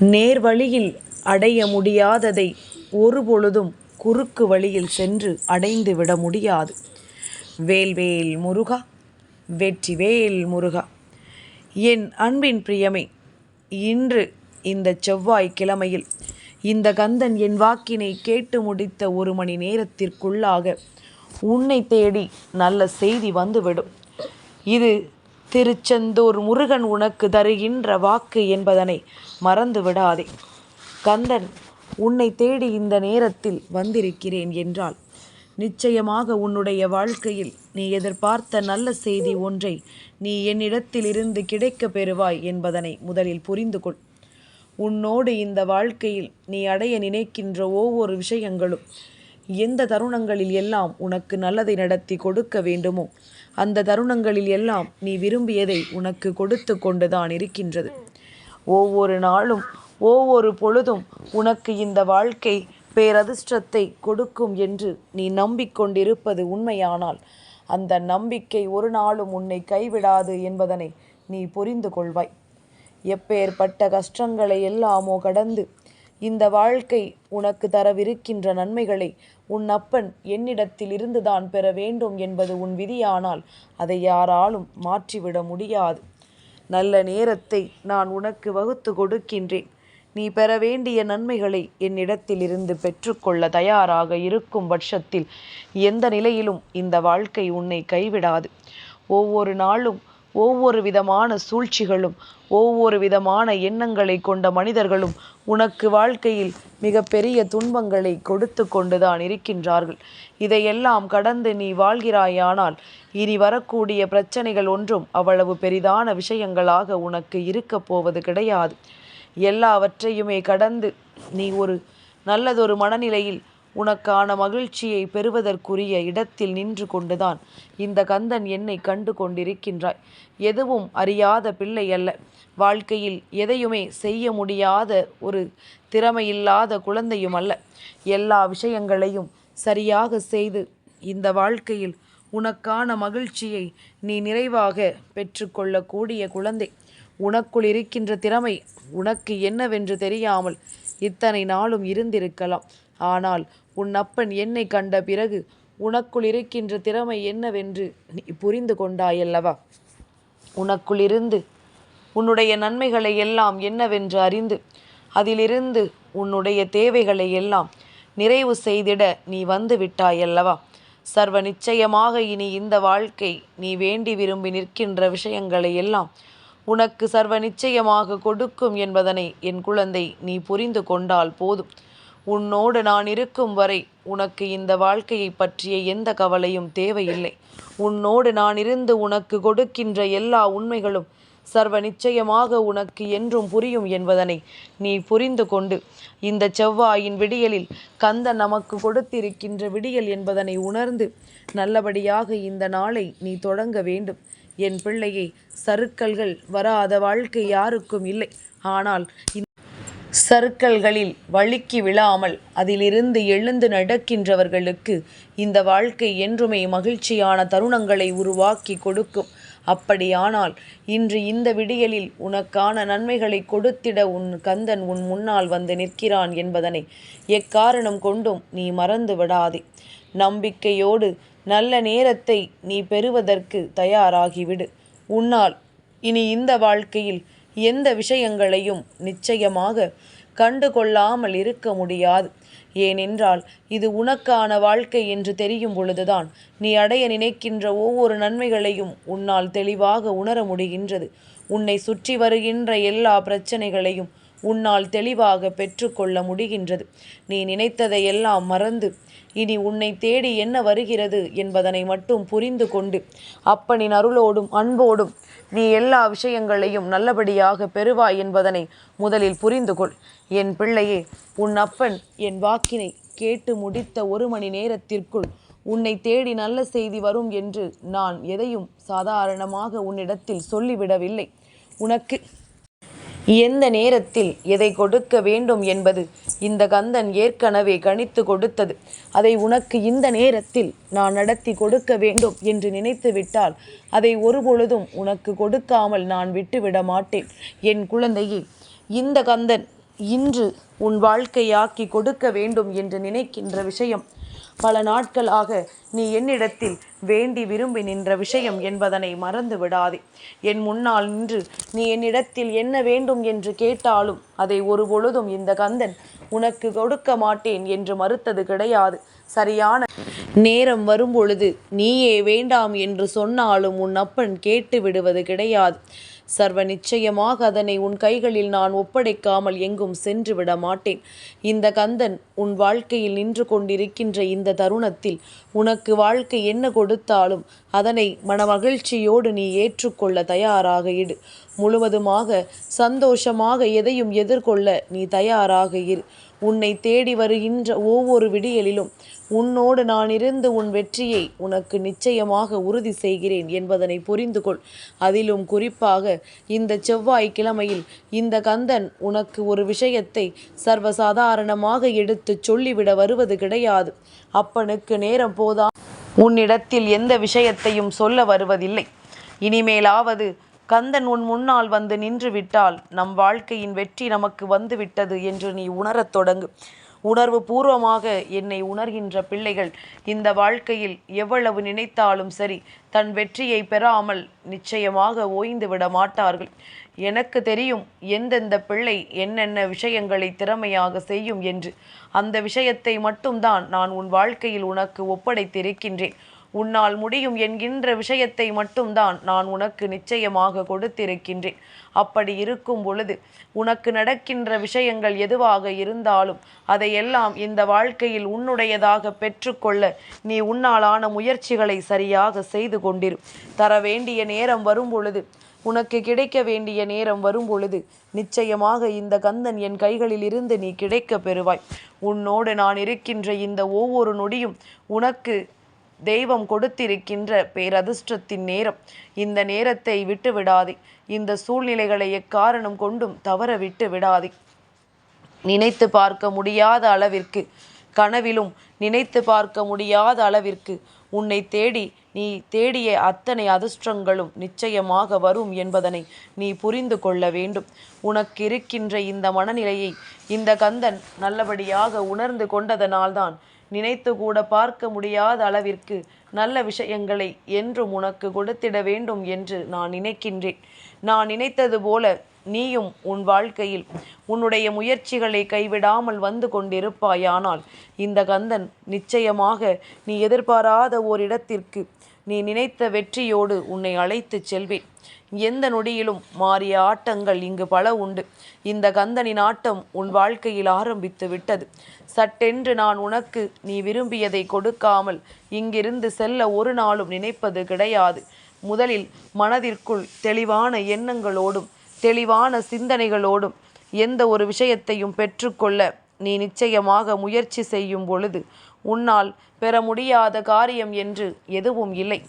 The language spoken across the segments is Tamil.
நேர்வழியில் அடைய முடியாததை ஒருபொழுதும் குறுக்கு வழியில் சென்று அடைந்து விட முடியாது. வேல்வேல் முருகா வெற்றிவேல் முருகா என் அன்பின் பிரியமே இன்று இந்த செவ்வாய் கிழமையில் இந்த கந்தன் என் வாக்கினை கேட்டு முடித்த ஒரு மணி நேரத்திற்குள்ளாக உன்னை தேடி நல்ல செய்தி வந்துவிடும். இது திருச்செந்தூர் முருகன் உனக்கு தருகின்ற வாக்கு என்பதனை மறந்து விடாதே. கந்தன் உன்னைத் தேடி இந்த நேரத்தில் வந்திருக்கிறேன் என்றால் நிச்சயமாக உன்னுடைய வாழ்க்கையில் நீ எதிர்பார்த்த நல்ல செய்தி ஒன்றை நீ என்னிடத்திலிருந்து கிடைக்கப் பெறுவாய் என்பதனை முதலில் புரிந்து கொள். உன்னோடு இந்த வாழ்க்கையில் நீ அடைய நினைக்கின்ற ஒவ்வொரு விஷயங்களும் எந்த தருணங்களில் எல்லாம் உனக்கு நல்லதை நடத்தி கொடுக்க வேண்டுமோ அந்த தருணங்களில் எல்லாம் நீ விரும்பியதை உனக்கு கொடுத்து கொண்டுதான் இருக்கின்றது. ஒவ்வொரு நாளும் ஒவ்வொரு பொழுதும் உனக்கு இந்த வாழ்க்கை பேரதிர்ஷ்டத்தை கொடுக்கும் என்று நீ நம்பிக்கொண்டிருப்பது உண்மையானால் அந்த நம்பிக்கை ஒரு நாளும் உன்னை கைவிடாது என்பதனை நீ புரிந்து கொள்வாய். எப்பேற்பட்ட கஷ்டங்களை எல்லாமோ கடந்து இந்த வாழ்க்கை உனக்கு தரவிருக்கின்ற நன்மைகளை உன் அப்பன் என்னிடத்தில் இருந்துதான் பெற வேண்டும் என்பது உன் விதியானால் அதை யாராலும் மாற்றிவிட முடியாது. நல்ல நேரத்தை நான் உனக்கு வகுத்து கொடுக்கின்றேன். நீ பெற வேண்டிய நன்மைகளை என்னிடத்திலிருந்து பெற்றுக்கொள்ள தயாராக இருக்கும் பட்சத்தில் எந்த நிலையிலும் இந்த வாழ்க்கை உன்னை கைவிடாது. ஒவ்வொரு நாளும் ஒவ்வொரு விதமான சூழ்ச்சிகளும் ஒவ்வொரு விதமான எண்ணங்களை கொண்ட மனிதர்களும் உனக்கு வாழ்க்கையில் மிகப்பெரிய துன்பங்களை கொடுத்து கொண்டுதான் இருக்கின்றார்கள். இதையெல்லாம் கடந்து நீ வாழ்கிறாயானால் இனி வரக்கூடிய பிரச்சனைகள் ஒன்றும் அவ்வளவு பெரிதான விஷயங்களாக உனக்கு இருக்கப் போவது கிடையாது. எல்லாவற்றையுமே கடந்து நீ ஒரு நல்லதொரு மனநிலையில் உனக்கான மகிழ்ச்சியை பெறுவதற்குரிய இடத்தில் நின்று கொண்டுதான் இந்த கந்தன் என்னை கண்டு கொண்டிருக்கின்றாய். எதுவும் அறியாத பிள்ளை அல்ல. வாழ்க்கையில் எதையுமே செய்ய முடியாத ஒரு திறமையில்லாத குழந்தையும் அல்ல. எல்லா விஷயங்களையும் சரியாக செய்து இந்த வாழ்க்கையில் உனக்கான மகிழ்ச்சியை நீ நிறைவாக பெற்றுக்கொள்ளக்கூடிய குழந்தை. உனக்குள் இருக்கின்ற திறமை உனக்கு என்னவென்று தெரியாமல் இத்தனை நாளும் இருந்திருக்கலாம். ஆனால் உன் அப்பன் என்னை கண்ட பிறகு உனக்குள் இருக்கின்ற திறமை என்னவென்று நீ புரிந்து கொண்டாயல்லவா? உனக்குள்ளிருந்து உன்னுடைய நன்மைகளை எல்லாம் என்னவென்று அறிந்து அதிலிருந்து உன்னுடைய தேவைகளை எல்லாம் நிறைவு செய்திட நீ வந்து விட்டாயல்லவா? சர்வ நிச்சயமாக இனி இந்த வாழ்க்கை நீ வேண்டி விரும்பி நிற்கின்ற விஷயங்களை எல்லாம் உனக்கு சர்வ நிச்சயமாக கொடுக்கும் என்பதனை என் குழந்தை நீ புரிந்து கொண்டால் போதும். உன்னோடு நான் இருக்கும் வரை உனக்கு இந்த வாழ்க்கையைப் பற்றிய எந்த கவலையும் தேவையில்லை. உன்னோடு நான் இருந்து உனக்கு கொடுக்கின்ற எல்லா உண்மைகளும் சர்வ நிச்சயமாக உனக்கு என்றும் புரியும் என்பதனை நீ புரிந்து கொண்டு இந்த செவ்வாயின் விடியலில் கந்த நமக்கு கொடுத்திருக்கின்ற விடியல் என்பதனை உணர்ந்து நல்லபடியாக இந்த நாளை நீ தொடங்க வேண்டும். என் பிள்ளையை சருக்கல்கள் வராத வாழ்க்கை யாருக்கும் இல்லை. ஆனால் சர்க்கல்களில் வழுக்கி விழாமல் அதிலிருந்து எழுந்து நடக்கின்றவர்களுக்கு இந்த வாழ்க்கை என்றுமே மகிழ்ச்சியான தருணங்களை உருவாக்கி கொடுக்கும். அப்படியானால் இன்று இந்த விடியலில் உனக்கான நன்மைகளை கொடுத்திட உன் கந்தன் உன் முன்னால் வந்து நிற்கிறான் என்பதனை எக்காரணம் கொண்டும் நீ மறந்து விடாதே. நம்பிக்கையோடு நல்ல நேரத்தை நீ பெறுவதற்கு தயாராகிவிடு. உன்னால் இனி இந்த வாழ்க்கையில் எந்த விஷயங்களையும் நிச்சயமாக கண்டு கொள்ளாமல் இருக்க முடியாது. ஏனென்றால் இது உனக்கான வாழ்க்கை என்று தெரியும் பொழுதுதான் நீ அடைய நினைக்கின்ற ஒவ்வொரு நன்மைகளையும் உன்னால் தெளிவாக உணர முடிகின்றது. உன்னை சுற்றி வருகின்ற எல்லா பிரச்சனைகளையும் உன்னால் தெளிவாக பெற்றுக்கொள்ள முடிகின்றது. நீ நினைத்ததையெல்லாம் மறந்து இனி உன்னை தேடி என்ன வருகிறது என்பதனை மட்டும் புரிந்து கொண்டு அப்பனின் அருளோடும் அன்போடும் நீ எல்லா விஷயங்களையும் நல்லபடியாக பெறுவாய் என்பதனை முதலில் புரிந்து கொள். என் பிள்ளையே உன் அப்பன் என் வாக்கினை கேட்டு முடித்த ஒரு மணி நேரத்திற்குள் உன்னை தேடி நல்ல செய்தி வரும் என்று நான் எதையும் சாதாரணமாக உன்னிடத்தில் சொல்லிவிடவில்லை. உனக்கு எந்த நேரத்தில் எதை கொடுக்க வேண்டும் என்பது இந்த கந்தன் ஏற்கனவே கணித்து கொடுத்தது. அதை உனக்கு இந்த நேரத்தில் நான் நடத்தி கொடுக்க வேண்டும் என்று நினைத்து விட்டால் அதை ஒருபொழுதும் உனக்கு கொடுக்காமல் நான் விட்டுவிட மாட்டேன். என் குழந்தையே இந்த கந்தன் இன்று உன் வாழ்க்கையாக்கி கொடுக்க வேண்டும் என்று நினைக்கின்ற விஷயம் பல நாட்களாக நீ என்னிடத்தில் வேண்டி விரும்பி நின்ற விஷயம் என்பதனை மறந்து விடாதே. என் முன்னால் நின்று நீ என்னிடத்தில் என்ன வேண்டும் என்று கேட்டாலும் அதை ஒரு பொழுதும் இந்த கந்தன் உனக்கு கொடுக்க மாட்டேன் என்று மறுத்தது கிடையாது. சரியான நேரம் வரும்பொழுது நீயே வேண்டாம் என்று சொன்னாலும் உன் அப்பன் கேட்டு விடுவது கிடையாது. சர்வ நிச்சயமாக அதனை உன் கைகளில் நான் ஒப்படைக்காமல் எங்கும் சென்று விட மாட்டேன். இந்த கந்தன் உன் வாழ்க்கையில் நின்று கொண்டிருக்கின்ற இந்த தருணத்தில் உனக்கு வாழ்க்கை என்ன கொடுத்தாலும் அதனை மனமகிழ்ச்சியோடு நீ ஏற்றுக்கொள்ள தயாராக இடு முழுவதுமாக சந்தோஷமாக எதையும் எதிர்கொள்ள நீ தயாராக இரு. உன்னை தேடி வருகின்ற ஒவ்வொரு விடியலிலும் உன்னோடு நான் இருந்து உன் வெற்றியை உனக்கு நிச்சயமாக உறுதி செய்கிறேன் என்பதனை புரிந்து கொள். அதிலும் குறிப்பாக இந்த செவ்வாய்க்கிழமையில் இந்த கந்தன் உனக்கு ஒரு விஷயத்தை சர்வசாதாரணமாக எடுத்து சொல்லிவிட வருவது கிடையாது. அப்பனுக்கு நேரம் போதா உன்னிடத்தில் எந்த விஷயத்தையும் சொல்ல வருவதில்லை. இனிமேலாவது கந்தன் உன் முன்னால் வந்து நின்று விட்டால் நம் வாழ்க்கையின் வெற்றி நமக்கு வந்துவிட்டது என்று நீ உணரத் தொடங்கு. உணர்வு பூர்வமாக என்னை உணர்கின்ற பிள்ளைகள் இந்த வாழ்க்கையில் எவ்வளவு நினைத்தாலும் சரி தன் வெற்றியை பெறாமல் நிச்சயமாக ஓய்ந்து விட மாட்டார்கள். எனக்கு தெரியும் எந்தெந்த பிள்ளை என்னென்ன விஷயங்களை திறமையாக செய்யும் என்று. அந்த விஷயத்தை மட்டும்தான் நான் உன் வாழ்க்கையில் உனக்கு ஒப்படைத்திருக்கின்றேன். உன்னால் முடியும் என்கின்ற விஷயத்தை மட்டும்தான் நான் உனக்கு நிச்சயமாக கொடுத்திருக்கின்றேன். அப்படி இருக்கும் பொழுது உனக்கு நடக்கின்ற விஷயங்கள் எதுவாக இருந்தாலும் அதையெல்லாம் இந்த வாழ்க்கையில் உன்னுடையதாக பெற்றுக்கொள்ள நீ உன்னாலான முயற்சிகளை சரியாக செய்து கொண்டிரு. தர வேண்டிய நேரம் வரும் பொழுது உனக்கு கிடைக்க வேண்டிய நேரம் வரும் பொழுது நிச்சயமாக இந்த கந்தன் என் கைகளில் இருந்து நீ கிடைக்க பெறுவாய். உன்னோடு நான் இருக்கின்ற இந்த ஒவ்வொரு நொடியும் உனக்கு தெய்வம் கொடுத்திருக்கின்ற பேரதிர்ஷ்டத்தின் நேரம். இந்த நேரத்தை விட்டு விடாதே இந்த சூழ்நிலைகளை எக்காரணம் கொண்டும் தவற விட்டு விடாதே. நினைத்து பார்க்க முடியாத அளவிற்கு கனவிலும் நினைத்து பார்க்க முடியாத அளவிற்கு உன்னை தேடி நீ தேடிய அத்தனை அதிர்ஷ்டங்களும் நிச்சயமாக வரும் என்பதனை நீ புரிந்து கொள்ள வேண்டும். உனக்கு இருக்கின்ற இந்த மனநிலையை இந்த கந்தன் நல்லபடியாக உணர்ந்து கொண்டதனால்தான் நினைத்து கூட பார்க்க முடியாத அளவிற்கு நல்ல விஷயங்களை என்றும் உனக்கு கொடுத்திட வேண்டும் என்று நான் நினைக்கின்றேன். நான் நினைத்தது போல நீயும் உன் வாழ்க்கையில் உன்னுடைய முயற்சிகளை கைவிடாமல் வந்து கொண்டிருப்பாயானால் இந்த கந்தன் நிச்சயமாக நீ எதிர்பாராத ஓரிடத்திற்கு நீ நினைத்த வெற்றியோடு உன்னை அழைத்துச் செல்வேன். எந்த நொடியிலும் மாறிய ஆட்டங்கள் இங்கு பல உண்டு. இந்த கந்தனின் ஆட்டம் உன் வாழ்க்கையில் ஆரம்பித்து விட்டது. சட்டென்று நான் உனக்கு நீ விரும்பியதை கொடுக்காமல் இங்கிருந்து செல்ல ஒரு நாளும் நினைப்பது கிடையாது. முதலில் மனதிற்குள் தெளிவான எண்ணங்களோடும் தெளிவான சிந்தனைகளோடும் எந்த ஒரு விஷயத்தையும் பெற்றுக்கொள்ள நீ நிச்சயமாக முயற்சி செய்யும் பொழுது உன்னால் பெற முடியாத காரியம் என்று எதுவும் இல்லை.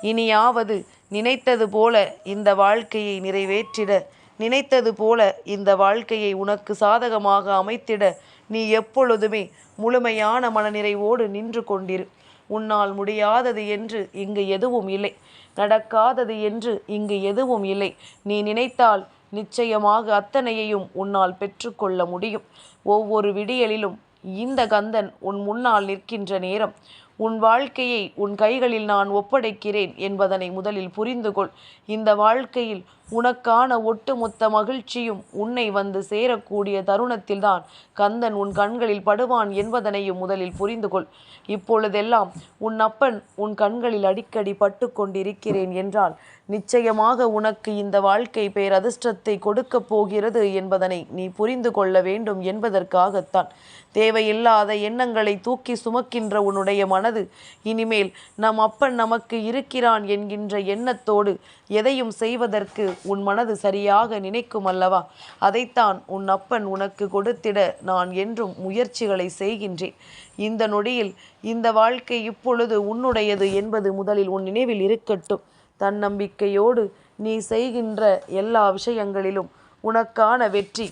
இனியாவது நினைத்தது போல இந்த வாழ்க்கையை நிறைவேற்றிட நினைத்தது போல இந்த வாழ்க்கையை உனக்கு சாதகமாக அமைத்திட நீ எப்பொழுதுமே முழுமையான மனநிறைவோடு நின்று கொண்டிரு. உன்னால் முடியாதது என்று இங்கு எதுவும் இல்லை. நடக்காதது என்று இங்கு எதுவும் இல்லை. நீ நினைத்தால் நிச்சயமாக அத்தனையையும் உன்னால் பெற்றுக்கொள்ள முடியும். ஒவ்வொரு விடியலிலும் இந்த கந்தன் உன் முன்னால் நிற்கின்ற நேரம் உன் வாழ்க்கையை உன் கைகளில் நான் ஒப்படைக்கிறேன் என்பதனை முதலில் புரிந்து கொள் இந்த வாழ்க்கையில் உனக்கான ஒட்டுமொத்த மகிழ்ச்சியும் உன்னை வந்து சேரக்கூடிய தருணத்தில்தான். கந்தன் உன் கண்களில் படுவான் என்பதனையும் முதலில் புரிந்து கொள். இப்பொழுதெல்லாம் உன் அப்பன் உன் கண்களில் அடிக்கடி பட்டு கொண்டிருக்கிறேன் என்றால் நிச்சயமாக உனக்கு இந்த வாழ்க்கை பேரதிர்ஷ்டத்தை கொடுக்கப் போகிறது என்பதனை நீ புரிந்து கொள்ள வேண்டும் என்பதற்காகத்தான். தேவையில்லாத எண்ணங்களை தூக்கி சுமக்கின்ற உன்னுடைய மனது இனிமேல் நம் அப்பன் நமக்கு இருக்கிறான் என்கின்ற எண்ணத்தோடு எதையும் செய்வதற்கு உன் மனது சரியாக நினைக்கும் அல்லவா? அதைத்தான் உன் அப்பன் உனக்கு கொடுத்திட நான் என்றும் முயற்சிகளை செய்கின்றேன். இந்த நொடியில் இந்த வாழ்க்கை இப்பொழுது உன்னுடையது என்பது முதலில் உன் நினைவில் இருக்கட்டும். தன்னம்பிக்கையோடு நீ செய்கின்ற எல்லா விஷயங்களிலும் உனக்கான வெற்றி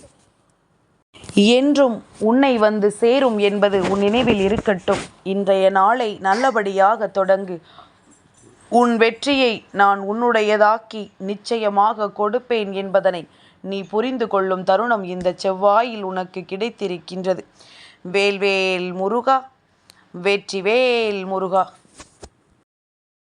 என்றும் உன்னை வந்து சேரும் என்பது உன் நினைவில் இருக்கட்டும். இன்றைய நாளை நல்லபடியாக தொடங்கு. உன் வெற்றியை நான் உன்னுடையதாக்கி நிச்சயமாக கொடுப்பேன் என்பதனை நீ புரிந்து கொள்ளும் தருணம் இந்த செவ்வாயில் உனக்கு கிடைத்திருக்கின்றது. வேல்வேல் முருகா வெற்றிவேல் முருகா.